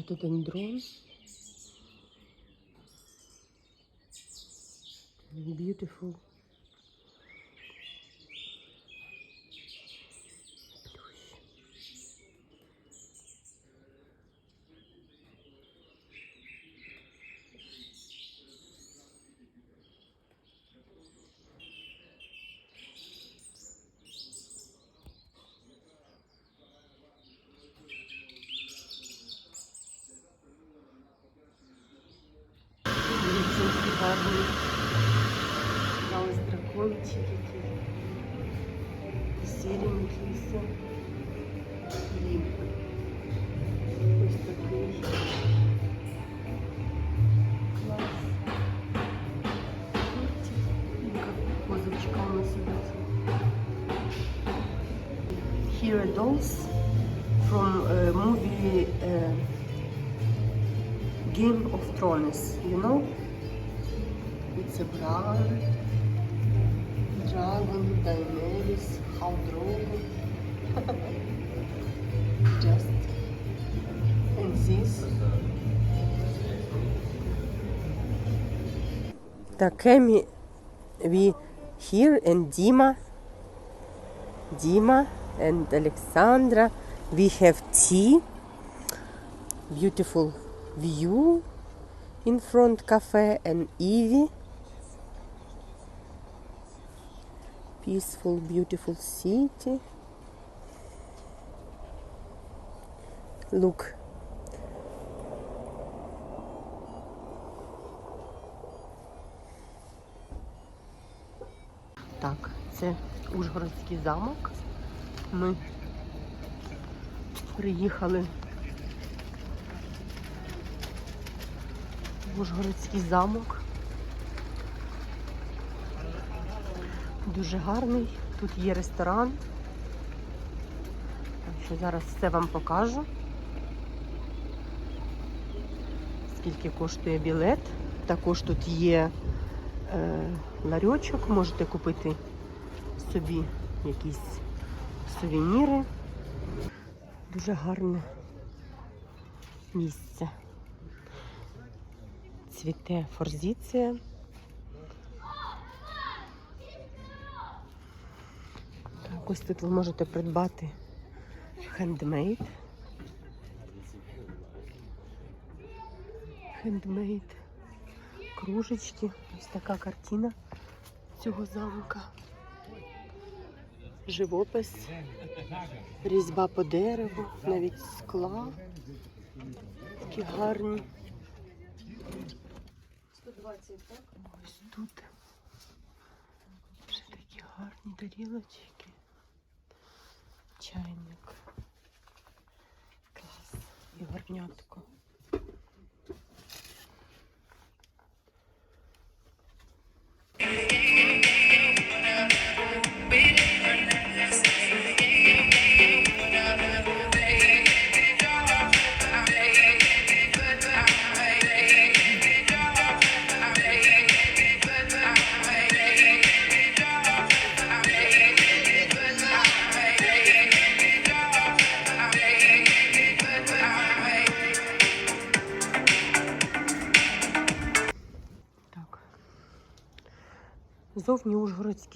rhododendron. Beautiful. Сіренький все. І ось такий. Клас. Яка козочка у нас сидить. Here are dolls from uh, movie uh, Game of Thrones, you know? It's a Bran, Dragon, Daenerys, how Drogo. Just and this. Так, Emi, we here and Dima, Dima and Alexandra. We have tea, beautiful view in front cafe and Evie. Peaceful, beautiful city. Look. Так, це Ужгородський замок. Ми приїхали в Ужгородський замок. Дуже гарний. Тут є ресторан. Так що зараз все вам покажу. Скільки коштує білет. Також тут є е, ларьочок, можете купити собі якісь сувеніри. Дуже гарне місце. Цвіте форзіція. Так, ось тут ви можете придбати хендмейд. Хендмейд. Кружечки. Ось така картина цього замка. Живопис, різьба по дереву, навіть скла. Такі гарні. 120, так? Ось тут вже такі гарні тарілочки. Чайник. Клас. І горнятко.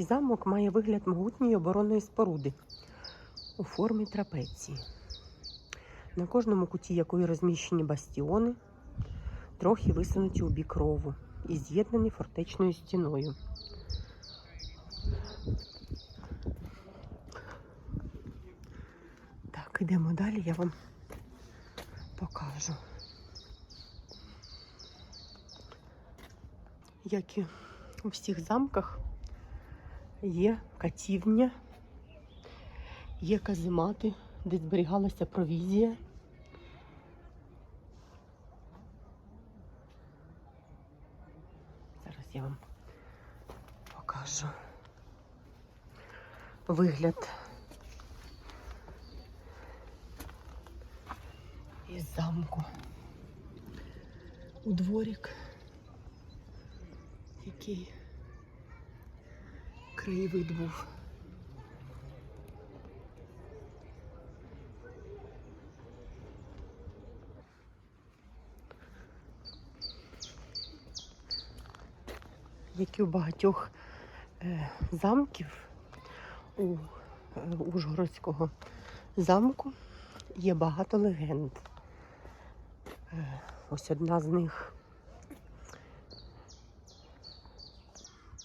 Ужгородський замок має вигляд могутньої оборонної споруди у формі трапеції. На кожному куті якої розміщені бастіони, трохи висунуті у бік рову і з'єднані фортечною стіною. Так, ідемо далі, я вам покажу. Як і у всіх замках є катівня, є каземати, де зберігалася провізія. Зараз я вам покажу вигляд із замку. У дворік який краєвид був. Як і у багатьох е, замків у е, Ужгородського замку є багато легенд. Е, ось одна з них.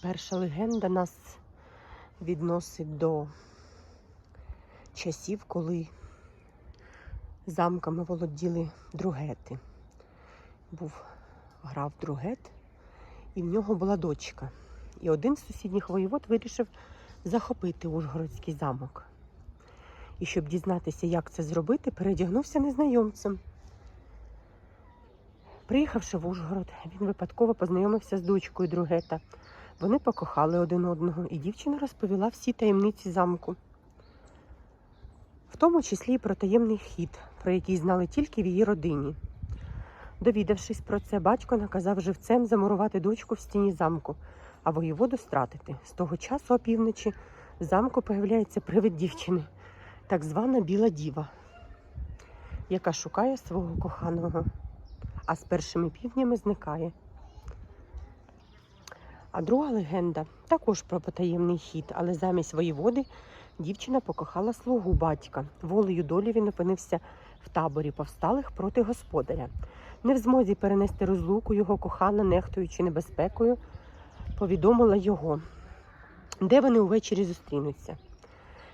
Перша легенда нас відносить до часів, коли замками володіли другети. Був грав другет, і в нього була дочка. І один з сусідніх воєвод вирішив захопити Ужгородський замок. І щоб дізнатися, як це зробити, передягнувся незнайомцем. Приїхавши в Ужгород, він випадково познайомився з дочкою другета. Вони покохали один одного, і дівчина розповіла всі таємниці замку, в тому числі і про таємний хід, про який знали тільки в її родині. Довідавшись про це, батько наказав живцем замурувати дочку в стіні замку, а воєводу стратити. З того часу опівночі в замку появляється привид дівчини, так звана біла діва, яка шукає свого коханого, а з першими півнями зникає. А друга легенда також про потаємний хід, але замість воєводи дівчина покохала слугу батька. Волею долі він опинився в таборі повсталих проти господаря. Не в змозі перенести розлуку його кохана, нехтуючи небезпекою, повідомила його, де вони увечері зустрінуться.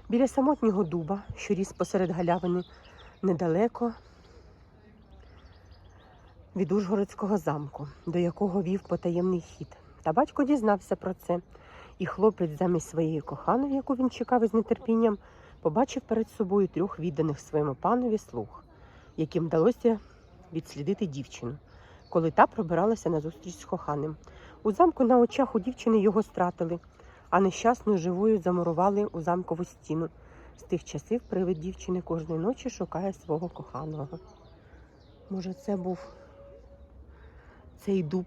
Біля самотнього дуба, що ріс посеред галявини, недалеко від Ужгородського замку, до якого вів потаємний хід. Та батько дізнався про це, і хлопець замість своєї коханої, яку він чекав із нетерпінням, побачив перед собою трьох відданих своєму панові слуг, яким вдалося відслідити дівчину, коли та пробиралася на зустріч з коханим. У замку на очах у дівчини його стратили, а нещасною живою замурували у замкову стіну. З тих часів привид дівчини кожної ночі шукає свого коханого. Може, це був цей дуб.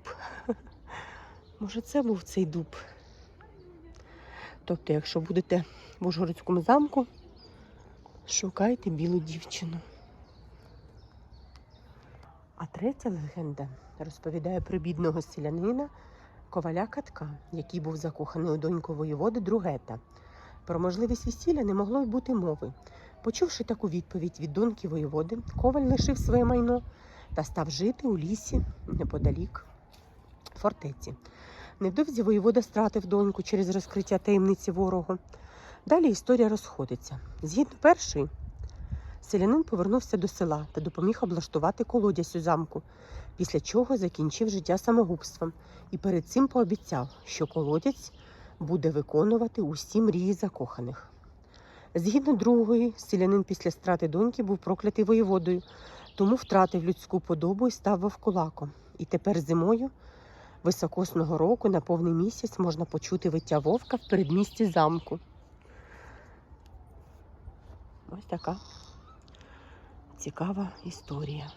Може, це був цей дуб. Тобто, якщо будете в Ужгородському замку, шукайте білу дівчину. А третя легенда розповідає про бідного селянина коваля Катка, який був закоханий у доньку воєводи Другета. Про можливість весілля не могло й бути мови. Почувши таку відповідь від доньки воєводи, коваль лишив своє майно та став жити у лісі неподалік фортеці. Невдовзі воєвода стратив доньку через розкриття таємниці ворогу. Далі історія розходиться. Згідно першої, селянин повернувся до села та допоміг облаштувати колодязь у замку, після чого закінчив життя самогубством і перед цим пообіцяв, що колодязь буде виконувати усі мрії закоханих. Згідно другої, селянин після страти доньки був проклятий воєводою, тому втратив людську подобу і став вовкулаком. І тепер зимою високосного року на повний місяць можна почути виття вовка в передмісті замку. Ось така цікава історія.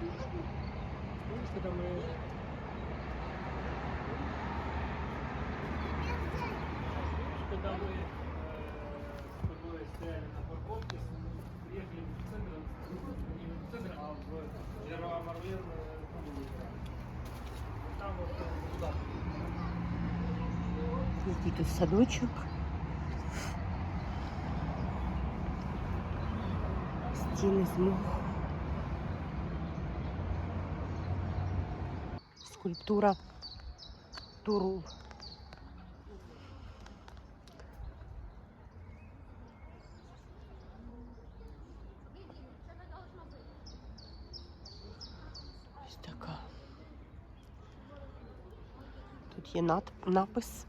Помнишь, когда мы... Когда мы э, с тобой стояли на парковке, с- приехали в центр, не в центр, а в Леруа Марлен, э, там вот э, туда. Який тут садочок. Стіни з моху. Скульптура Турул. Ось така. Тут є над- напис.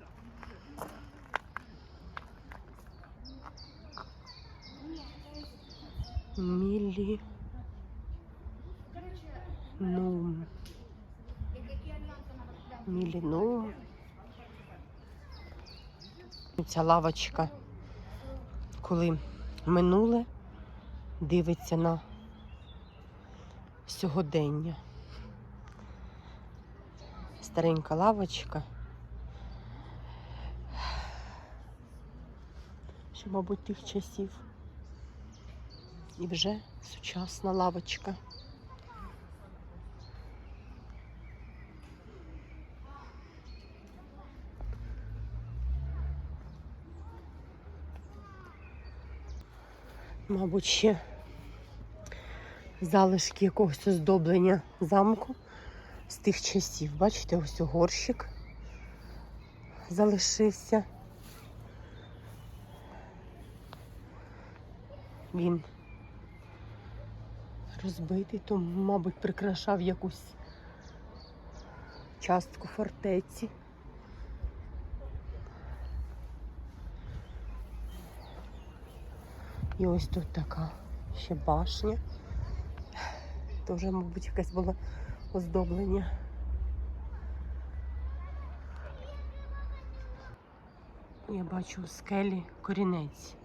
Мілі. Ця лавочка, коли минуле, дивиться на сьогодення. Старенька лавочка. Ще, мабуть, тих часів. І вже сучасна лавочка. Мабуть, ще залишки якогось оздоблення замку з тих часів. Бачите, ось горщик залишився. Він розбитий, то, мабуть, прикрашав якусь частку фортеці. І ось тут така ще башня. Теж, мабуть, якесь було оздоблення. Я бачу у скелі корінець.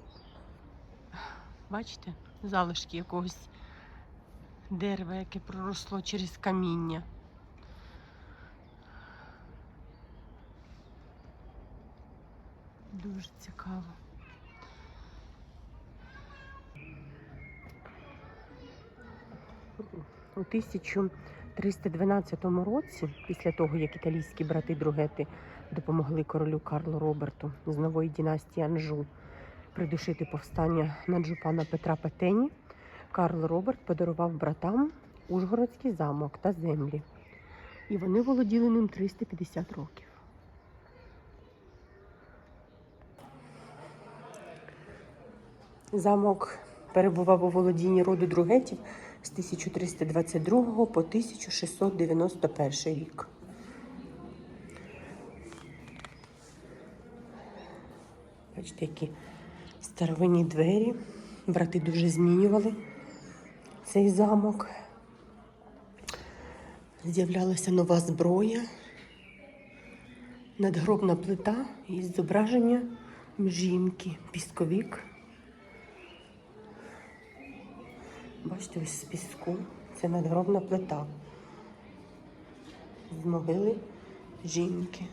Бачите? Залишки якогось дерева, яке проросло через каміння. Дуже цікаво. У 1312 році, після того, як італійські брати Другети допомогли королю Карлу Роберту з нової династії Анжу придушити повстання наджупана Петра Петені, Карл Роберт подарував братам Ужгородський замок та землі. І вони володіли ним 350 років. Замок перебував у володінні роду Другетів з 1322 по 1691 рік. Бачите, які старовинні двері. Брати дуже змінювали цей замок. З'являлася нова зброя, надгробна плита із зображення жінки, пісковік. Бачите, ось з піску. Це надгробна плита. З могили жінки.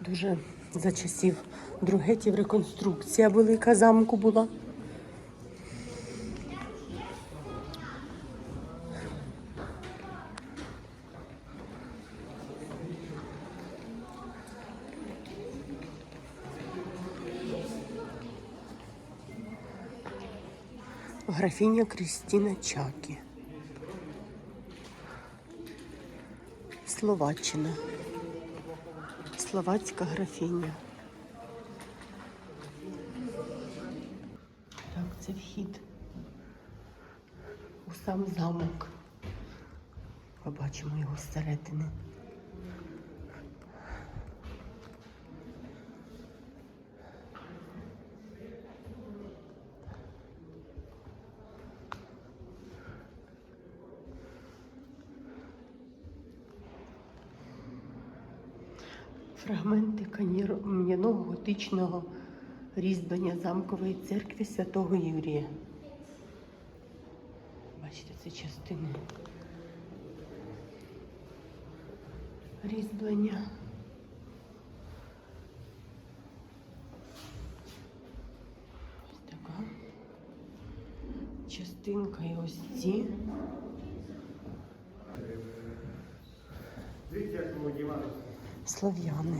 Дуже за часів другетів реконструкція велика замку була. Графіня Крістіна Чакі. Словаччина. Словацька графіня. Так, це вхід у сам замок. Побачимо його зсередини. Фрагменти кам'яного готичного різьблення замкової церкви святого Юрія. Бачите, це частини різьблення. Ось така частинка і ось ці Дивіться, як володівалися. Слов'яни. Каву пили. Але їм не повезло, йде оця війна. Угорська національна війна.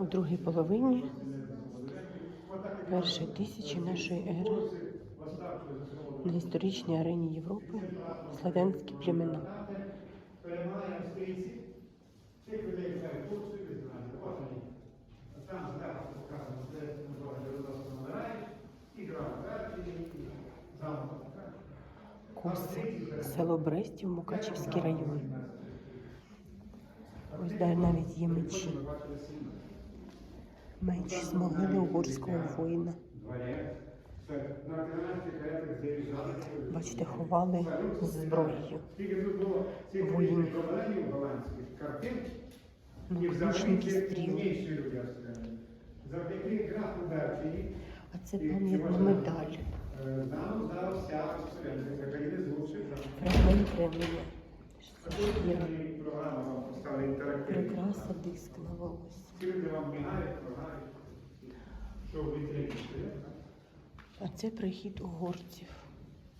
У другій половині першої тисячі нашої ери на історичній арені Європи славянські племена. Перемагає австрійці. Цих людей кажуть, тут собі знаєте, от вони. А Там зверху показано, де дорога Дородоса вмирають, і грав верхи, і замок. Коси, село Брестів, Мукачівський район. Ось де навіть є мечі. Меч з могили угорського воїна. Бачите, ховали з зброєю. Воїнів. Берчині А це пам'ятна медаль. Е, нам здала вся з лучших. Кремня. Шкіра. Програма вам поставила інтерактивну. Прикраса, диск на волосі. Ці люди вам мігають, прогають. Що ви третій? А це прихід угорців.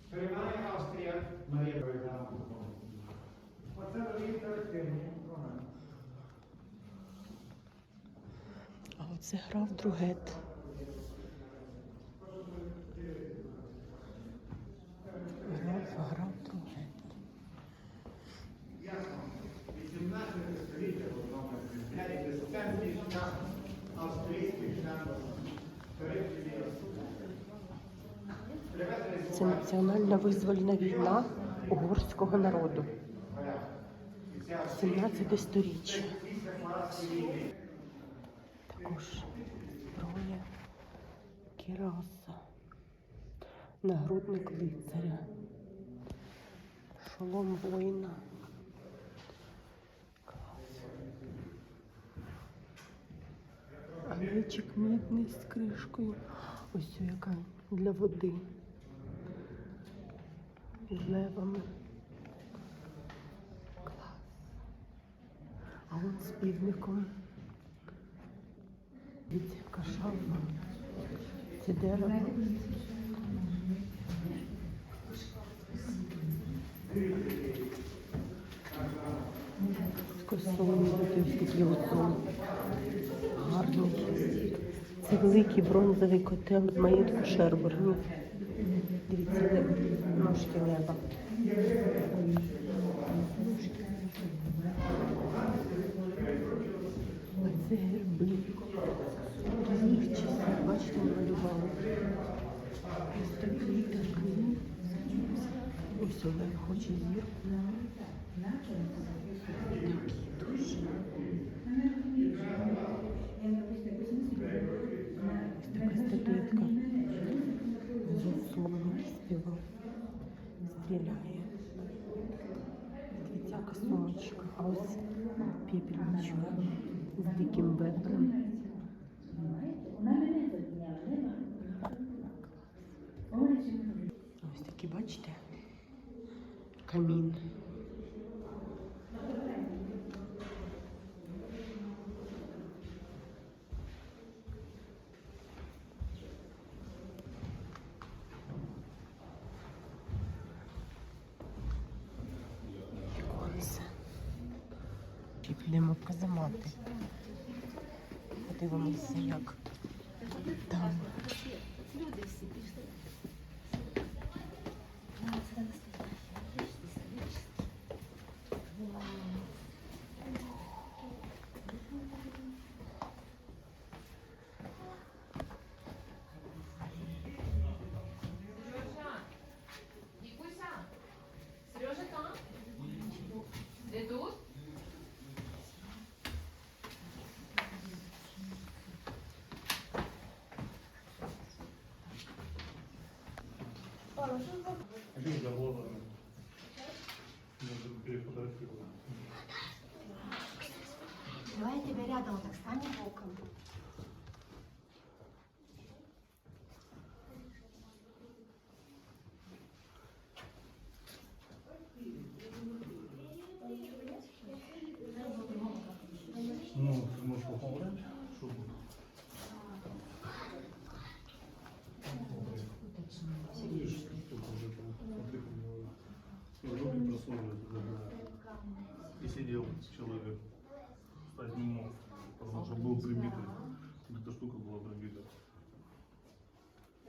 Перемагає Австрія, Марія Богдана. Оце вони інтерактивні програми. А оце грав другет. Грав, грав другет. Ясно. 18 століття в одному Це національна визвольна війна угорського народу. 17 сторіччя. Також зброя, кіраса, нагрудник лицаря, шолом воїна. Клас. А мечик мідний з кришкою. Ось яка для води. З левами. Клас. А он з півником. Дивіться, яка шафа. Це дерево. Косоні, ось такі озон. Гарний. Це великий бронзовий котел з маєтку Шербурні. Дивіться, лев, ножки лева. А це герби. Різних часів, бачите, малювали. Ось такий такий. Ось Олег хоче зірку. Такі дуже. Ось така статуетка. Заслонник співав. Стріляє. Дивіться, яка сумочка. А ось пепельничок з диким бедром. Ось такі, бачите? Камін. Підемо в казамати. Подивимося, як там. Вікуся, Люда перефотографировать. Давай я тебе рядом так станем боком.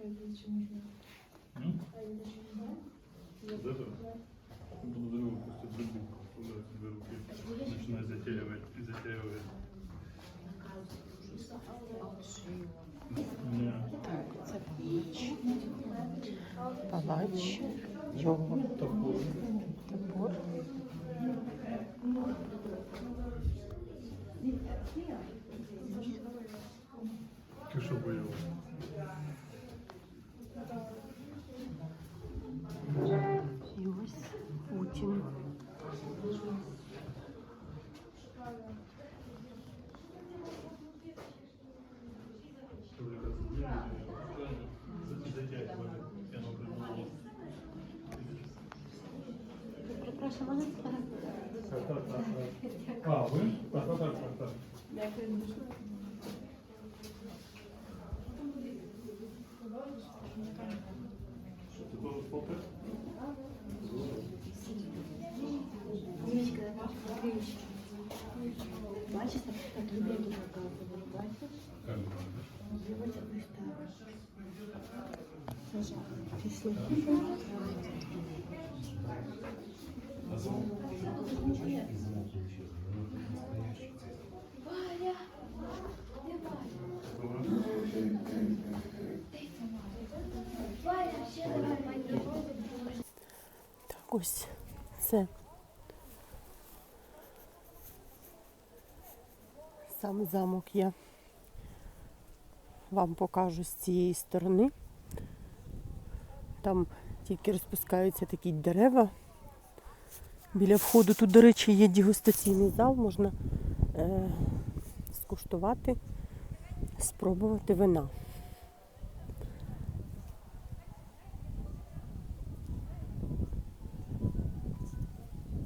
Ну, Подозреваю, просто пробил. Туда себе руки. Начинает затягивать и затягивает. Не. Палач, його Топор. топор. Ты что боялся? Можна Так, так, так. А, ви? Так, так, так, так, так. Що, ти теж спокій? Дівчинка. Бачиш, так людей показували, бачиш? Дивиться ось так. Пішли. Так ось це. Сам замок я вам покажу з цієї сторони. Там тільки розпускаються такі дерева. Біля входу тут, до речі, є дегустаційний зал, можна е, скуштувати, спробувати вина.